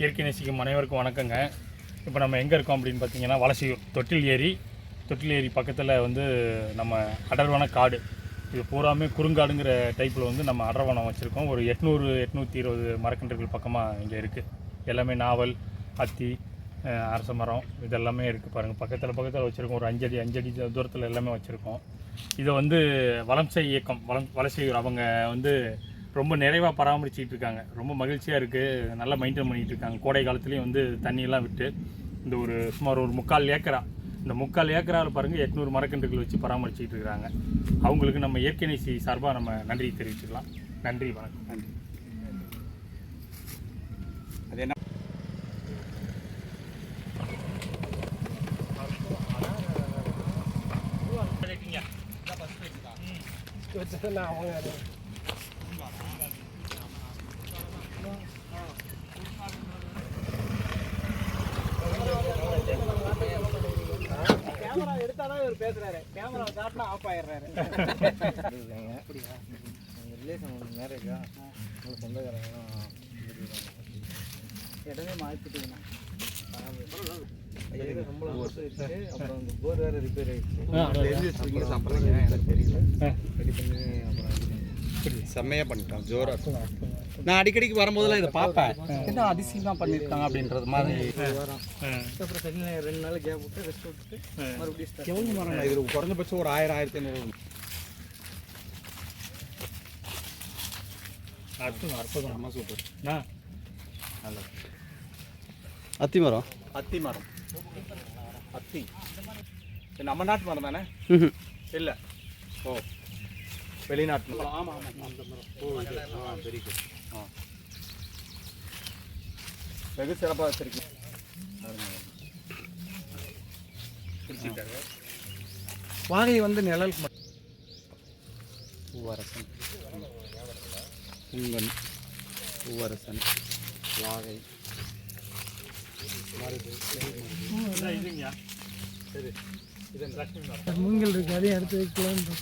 இயற்கை நேசிக்கும் அனைவருக்கும் வணக்கங்க. இப்போ நம்ம எங்கே இருக்கோம் அப்படின்னு பார்த்தீங்கன்னா வளசியூர் தொட்டில் ஏரி. தொட்டில் ஏரி பக்கத்தில் வந்து நம்ம அடர்வன காடு. இது பூராமே குறுங்காடுங்கிற டைப்பில் வந்து நம்ம அடர்வனம் வச்சுருக்கோம். ஒரு எட்நூறு எட்நூற்றி இருபது மரக்கன்றுகள் பக்கமாக இங்கே இருக்குது எல்லாமே நாவல் அத்தி அரச மரம் இதெல்லாமே இருக்குது பாருங்கள் பக்கத்தில் பக்கத்தில் வச்சுருக்கோம். ஒரு அஞ்சடி அஞ்சடி தூரத்தில் எல்லாமே வச்சுருக்கோம். இதை வந்து வளம்சை இயக்கம் வளம் வளசையூர் அவங்க வந்து ரொம்ப நிறைவாக பராமரிச்சிட்டு இருக்காங்க. ரொம்ப மகிழ்ச்சியாக இருக்குது நல்லா மெயின்டைன் பண்ணிகிட்டு இருக்காங்க. கோடை காலத்துலேயும் வந்து தண்ணியெல்லாம் விட்டு இந்த ஒரு சுமார் ஒரு முக்கால் ஏக்கரா இந்த முக்கால் ஏக்கராவில் பாருங்கள் எட்நூறு மரக்கன்றுகள் வச்சு பராமரிச்சிட்டு இருக்காங்க. அவங்களுக்கு நம்ம இயற்கை நேசி சார்பாக நம்ம நன்றி தெரிவிச்சுக்கலாம். நன்றி வணக்கம். நன்றி அது என்ன? கேமரா எடுத்தாதான் இவர் பேசுறாரு கேமரா காட்டினா ஆஃப் ஆயிடுறாரு அப்படியா எங்கள் ரிலேஷன் ஒன்று மேரேஜா உங்களை சொந்தக்காரங்களாம் இடமே மாற்றிட்டுங்கண்ணா ஐயா சம்பளம் கொடுத்துட்டு அப்புறம் அந்த போர் வேறு ரிப்பேர் ஆயிடுச்சு தெரிஞ்சு வச்சுருக்கீங்க சாப்பிட்றீங்க எனக்கு தெரியல ரெடி பண்ணி அப்புறம் செம்மையாக பண்ணிட்டான் ஜோராக நான் அடிக்கடிக்கு வரும்போதெல்லாம் இதை பார்ப்பேன். என்ன அதிசயமாக பண்ணியிருக்காங்க அப்படின்றது மாதிரி. அப்புறம் ஞாயிறு ரெண்டு நாள் கேப் விட்டு ரெஸ்ட் விட்டுட்டு மறுபடியும். எவ்வளோ மரம் இது? குறைஞ்சபட்சம் ஒரு ஆயிரம் ஆயிரத்தி ஐநூறு. அற்புதம் அற்புதம். ரொம்ப சூப்பர் நான் அத்தி மரம். அத்தி மரம். அத்தி. நம்ம நாட்டு மரம் தானே? இல்லை. ஓ. வெளிநாட்டு ஆமாம் ஆமாம் இது. ஆ வெகு சிறப்பாக வச்சிருக்கீங்க. வாகை வந்து நிழலுக்கு மட்டும். பூவரசன். புங்கன் பூவரசன். வாகை. இதுங்கய்யா சரி. இது லட்சுமி மரம் மூங்கில் இருக்கு அதையும் எடுத்து வைக்கலான்னு